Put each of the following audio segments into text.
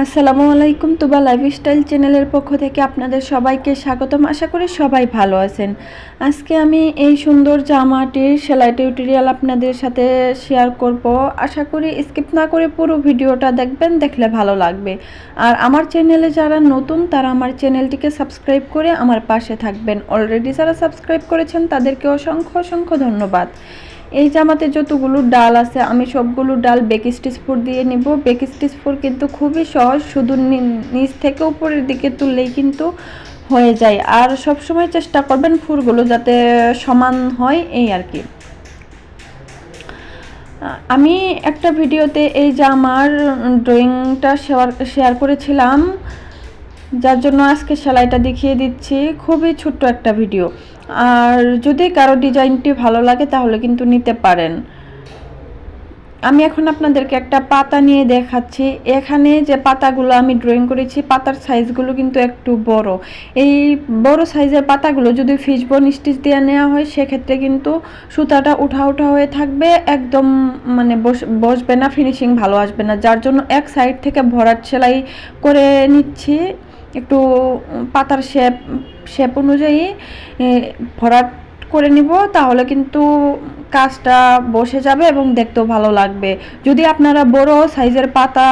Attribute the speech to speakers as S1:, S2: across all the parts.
S1: আসসালামু আলাইকুম তুবা লাইফস্টাইল চ্যানেলের পক্ষ থেকে আপনাদের সবাইকে স্বাগতম। আশা করি সবাই ভালো আছেন। আজকে আমি এই সুন্দর জামাটির সেলাই টিউটোরিয়াল আপনাদের সাথে শেয়ার করব। আশা করি স্কিপ না করে পুরো ভিডিওটা দেখবেন, দেখলে ভালো লাগবে। আর আমার চ্যানেলে যারা নতুন, তারা আমার চ্যানেলটিকে সাবস্ক্রাইব করে আমার পাশে থাকবেন। অলরেডি যারা সাবস্ক্রাইব করেছেন, তাদেরকে অসংখ্য অসংখ্য ধন্যবাদ। এই জামাতে যতগুলো ডাল আছে, আমি সবগুলো ডাল বেক স্টিচ ফোর দিয়ে নিব। বেক স্টিচ ফোর কিন্তু খুবই সহজ, শুধু নিচ থেকে উপরের দিকে তুললেই কিন্তু হয়ে যায়। আর সব সময় চেষ্টা করবেন ফুরগুলো যাতে সমান হয় এই আর কি। আমি একটা ভিডিওতে এই জামার ড্রয়িংটা শেয়ার শেয়ার করেছিলাম। যার জন্য আজকে সেলাইটা দেখিয়ে দিচ্ছি। খুবই ছোট্ট একটা ভিডিও। আর যদি কারও ডিজাইনটি ভালো লাগে তাহলে কিন্তু নিতে পারেন। আমি এখন আপনাদেরকে একটা পাতা নিয়ে দেখাচ্ছি। এখানে যে পাতাগুলো আমি ড্রয়িং করেছি, পাতার সাইজগুলো কিন্তু একটু বড়। এই বড় সাইজের পাতাগুলো যদি ফিশবন স্টিচ দিয়ে নেওয়া হয়, সেক্ষেত্রে কিন্তু সুতাটা উঠা উঠা হয়ে থাকবে। একদম মানে বস, বসবে না ফিনিশিং ভালো আসবে না। যার জন্য এক সাইড থেকে ভরাট সেলাই করে নিচ্ছি। একটু পাতার শেপ শেপ অনুযায়ী ভরাট করে নিব, তাহলে কিন্তু কাজটা বসে যাবে এবং দেখতেও ভালো লাগবে। যদি আপনারা বড় সাইজের পাতা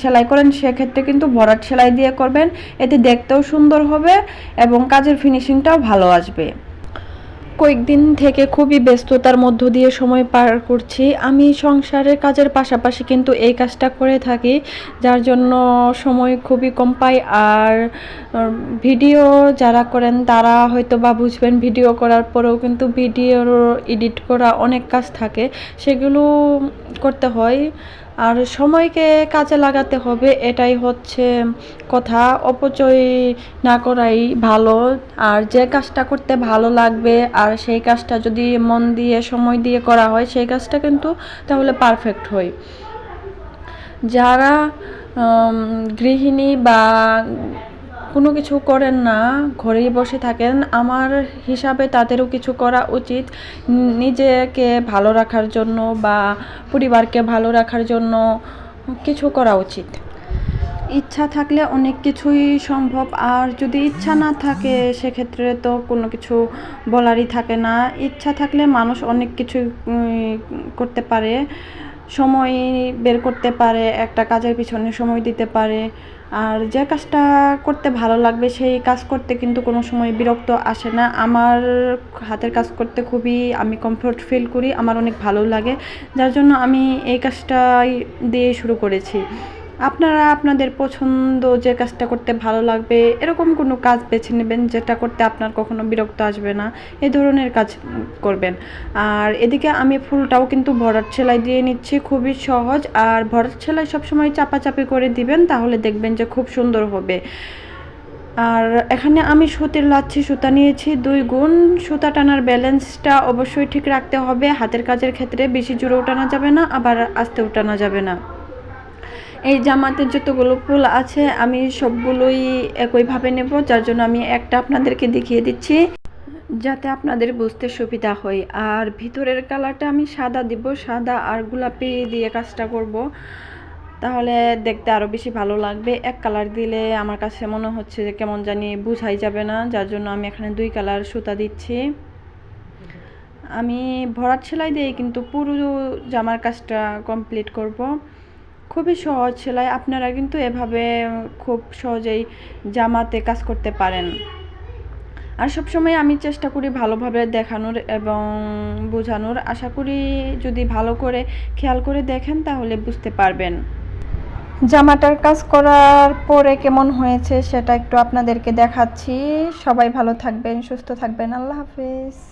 S1: সেলাই করেন, সেক্ষেত্রে কিন্তু ভরাট সেলাই দিয়ে করবেন, এতে দেখতেও সুন্দর হবে এবং কাজের ফিনিশিংটাও ভালো আসবে। কয়েকদিন থেকে খুবই ব্যস্ততার মধ্য দিয়ে সময় পার করছি। আমি সংসারের কাজের পাশাপাশি কিন্তু এই কাজটা করে থাকি, যার জন্য সময় খুবই কম পাই। আর ভিডিও যারা করেন তারা হয়তো বা বুঝবেন, ভিডিও করার পরেও কিন্তু ভিডিওর এডিট করা অনেক কাজ থাকে। সেগুলো করতে হয়। আর সময়কে কাজে লাগাতে হবে, এটাই হচ্ছে কথা। অপচয় না করাই ভালো, আর যে কাজটা করতে ভালো লাগবে, আর সেই কাজটা যদি মন দিয়ে, সময় দিয়ে করা হয়, সেই কাজটা কিন্তু তাহলে পারফেক্ট হয়। যারা গৃহিণী বা কোনো কিছু করেন না, ঘরেই বসে থাকেন। আমার হিসাবে তাদেরও কিছু করা উচিত। নিজেকে ভালো রাখার জন্য বা পরিবারকে ভালো রাখার জন্য কিছু করা উচিত। ইচ্ছা থাকলে অনেক কিছুই সম্ভব, আর যদি ইচ্ছা না থাকে, সেক্ষেত্রে তো কোনো কিছু বলারই থাকে না। ইচ্ছা থাকলে মানুষ অনেক কিছু করতে পারে। সময় বের করতে পারে, একটা কাজের পিছনে সময় দিতে পারে। আর যে কাজটা করতে ভালো লাগবে, সেই কাজ করতে কিন্তু কোনো সময় বিরক্ত আসে না। আমার হাতের কাজ করতে খুবই আমি কমফোর্ট ফিল করি, আমার অনেক ভালো লাগে। যার জন্য আমি এই কাজটাই দিয়ে শুরু করেছি। আপনারা আপনাদের পছন্দ যে কাজটা করতে ভালো লাগবে, এরকম কোনো কাজ বেছে নেবেন যেটা করতে আপনার কখনো বিরক্ত আসবে না এই ধরনের কাজ করবেন। আর এদিকে আমি ফুলটাও কিন্তু ভরাট সেলাই দিয়ে নিচ্ছি, খুবই সহজ। আর ভরাট সেলাই সবসময় চাপাচাপি করে দিবেন, তাহলে দেখবেন যে খুব সুন্দর হবে। আর এখানে আমি সুতির লাচ্ছি, সুতা নিয়েছি দুই গুণ। সুতা টানার ব্যালেন্সটা অবশ্যই ঠিক রাখতে হবে। হাতের কাজের ক্ষেত্রে বেশি জোরেও টানা যাবে না, আবার আস্তেও টানা যাবে না। এই জামাতে যতগুলো ফুল আছে, আমি সবগুলোই একইভাবে নেব, যার জন্য আমি একটা আপনাদেরকে দেখিয়ে দিচ্ছি, যাতে আপনাদের বুঝতে সুবিধা হয়। আর ভিতরের কালারটা আমি সাদা দিব, সাদা আর গোলাপি দিয়ে কাজটা করব। তাহলে দেখতে আরও বেশি ভালো লাগবে। এক কালার দিলে আমার কাছে মনে হচ্ছে যে কেমন জানি বুঝাই যাবে না, যার জন্য আমি এখানে দুই কালার সুতা দিচ্ছি। আমি ভরাট সেলাই দিয়ে কিন্তু পুরো জামার কাজটা কমপ্লিট করব। খুবই সহজ সেলাই, আপনারা কিন্তু এভাবে খুব সহজেই জামাতে কাজ করতে পারেন। আর সবসময় আমি চেষ্টা করি ভালোভাবে দেখানোর এবং বোঝানোর। আশা করি যদি ভালো করে খেয়াল করে দেখেন তাহলে বুঝতে পারবেন। জামাটার কাজ করার পরে কেমন হয়েছে সেটা একটু আপনাদেরকে দেখাচ্ছি। সবাই ভালো থাকবেন, সুস্থ থাকবেন। আল্লাহ হাফিজ।